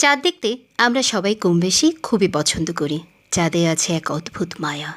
চাঁদ দেখতে আমরা সবাই কম বেশি খুবই পছন্দ করি। চাঁদে আছে এক অদ্ভুত মায়া।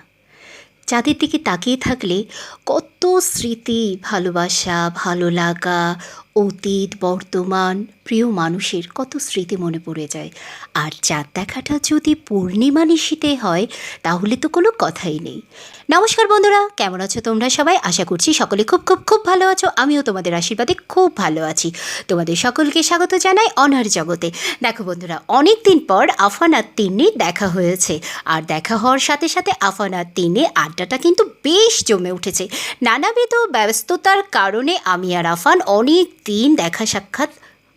চাঁদের দিকে তাকিয়ে থাকলে কত স্মৃতি, ভালোবাসা, ভালো লাগা অতীত, বর্তমান, প্রিয় মানুষের কত স্মৃতি মনে পড়ে যায়। আর চাঁদ দেখাটা যদি পূর্ণিমা নিশীতে হয়, তাহলে তো কোনো কথাই নেই। নমস্কার বন্ধুরা, কেমন আছো তোমরা সবাই? আশা করছি সকলে খুব খুব খুব ভালো আছো। আমিও তোমাদের আশীর্বাদে খুব ভালো আছি। তোমাদের সকলকে স্বাগত জানাই অনার জগতে। দেখো বন্ধুরা অনেক দিন পর আফান আর তিন্নি দেখা হয়েছে। আর দেখা হওয়ার সাথে সাথে আফান আর তিন্নি আড্ডাটা কিন্তু বেশ জমে উঠেছে। নানাবিধ ব্যস্ততার কারণে আমি আর আফান অনেক দিন দেখা সাক্ষাৎ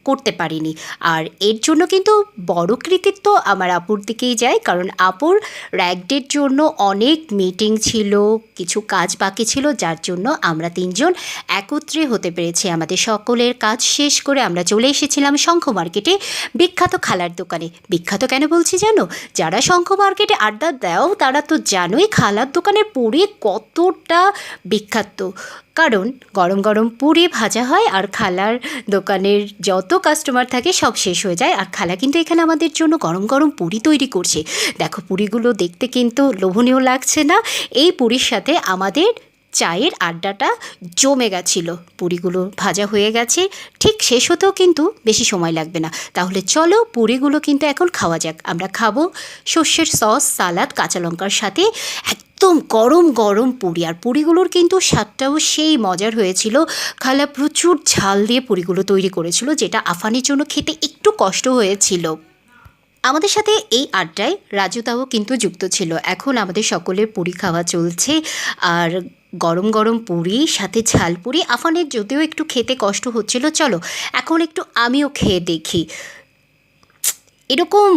করতে পারিনি। আর এর জন্য কিন্তু বড় কৃতিত্ব আমার আপুর দিকেই যায়। কারণ আপুর র্যাগডের জন্য অনেক মিটিং ছিল, কিছু কাজ বাকি ছিল, যার জন্য আমরা তিনজন একত্রে হতে পেরেছি। আমাদের সকলের কাজ শেষ করে আমরা চলে এসেছিলাম শঙ্খ মার্কেটে বিখ্যাত খালার দোকানে। বিখ্যাত কেন বলছি জানো? যারা শঙ্খ মার্কেটে আড্ডা দাও, তারা তো জানোই খালার দোকানের পুরি কতটা বিখ্যাত। কারণ গরম গরম পুরি ভাজা হয় আর খালার দোকানের যত কাস্টমার থাকে সব শেষ হয়ে যায়। আর খালা কিন্তু এখানে আমাদের জন্য গরম গরম পুরি তৈরি করছে। দেখো পুরিগুলো দেখতে কিন্তু লোভনীয় লাগছে না। এই পুরীর সাথে আমাদের চায়ের আড্ডাটা জমে গেছিল। পুরিগুলো ভাজা হয়ে গেছে। ঠিক শেষ হতেও কিন্তু বেশি সময় লাগবে না। তাহলে চলো পুরিগুলো কিন্তু এখন খাওয়া যাক। আমরা খাব সর্ষের সস, সালাদ, কাঁচা লঙ্কার সাথে। একদম গরম গরম পুরি। আর পুরিগুলোর কিন্তু স্বাদটাও সেই মজার হয়েছিল। খালা প্রচুর ঝাল দিয়ে পুরিগুলো তৈরি করেছিল, যেটা আফানের জন্য খেতে একটু কষ্ট হয়েছিল। আমাদের সাথে এই আড্ডায় রাজুতাও কিন্তু যুক্ত ছিল। এখন আমাদের সকলের পুরি খাওয়া চলছে। আর গরম গরম পুরি, সাথে ঝাল পুরি, আফানের যদিও একটু খেতে কষ্ট হচ্ছিল। চলো, এখন একটু আমিও খেয়ে দেখি। এরকম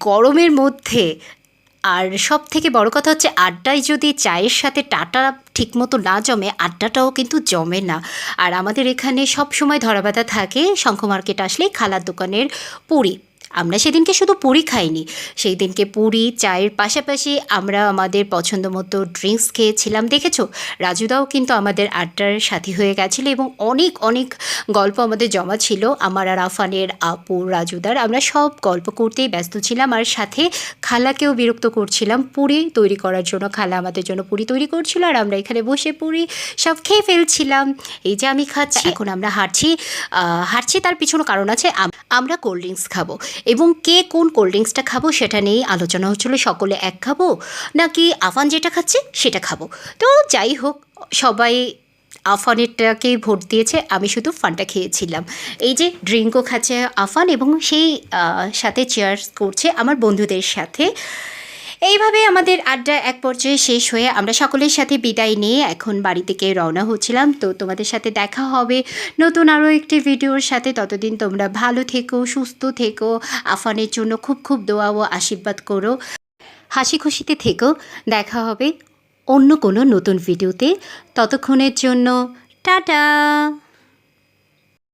গরমের মধ্যে আর সব থেকে বড় কথা হচ্ছে আড্ডায় যদি চায়ের সাথে টাটা ঠিকমতো না জমে, আড্ডাটাও কিন্তু জমে না। আর আমাদের এখানে সব সময় ধরাবাধা থাকে, শঙ্খ মার্কেট আসলেই খালার দোকানের পুরি। আমরা সেদিনকে শুধু পুরি খাইনি সেই দিনকে পুরি চায়ের পাশাপাশি আমরা আমাদের পছন্দ মতো ড্রিঙ্কস খেয়েছিলাম দেখেছ? রাজুদাও কিন্তু আমাদের আড্ডার সাথী হয়ে গেছিল এবং অনেক অনেক গল্প আমাদের জমা ছিল আমার আর আফানের আপু রাজুদার আমরা সব গল্প করতেই ব্যস্ত ছিলাম আর সাথে খালাকেও বিরক্ত করছিলাম পুরি তৈরি করার জন্য খালা আমাদের জন্য পুরি তৈরি করছিল আর আমরা এখানে বসে পুরি সব খেয়ে ফেলছিলাম এই যে আমি খাচ্ছি এখন আমরা হাঁটছি হাঁটছি তার পিছনে কারণ আছে আমরা কোল্ড ড্রিঙ্কস খাব এবং কে কোন কোল্ড ড্রিঙ্কসটা খাব সেটা নিয়েই আলোচনা হচ্ছিল, সকলে এক খাব নাকি আফান যেটা খাচ্ছে সেটা খাব। তো যাই হোক, সবাই আফানেরটাকেই ভোট দিয়েছে, আমি শুধু ফানটা খেয়েছিলাম। এই যে ড্রিঙ্কও খাচ্ছে আফান এবং সেই সাথে চেয়ার করছে আমার বন্ধুদের সাথে। এইভাবে আমাদের আড্ডা এক পর্যায়ে শেষ হয়ে আমরা সকলের সাথে বিদায় নিয়ে এখন বাড়ি থেকে রওনা হচ্ছিলাম। তো তোমাদের সাথে দেখা হবে নতুন আরও একটি ভিডিওর সাথে। ততদিন তোমরা ভালো থেকো, সুস্থ থেকো, আফানের জন্য খুব খুব দোয়া ও আশীর্বাদ করো। হাসি খুশিতে থেকো। দেখা হবে অন্য কোনো নতুন ভিডিওতে। ততক্ষণের জন্য টাটা!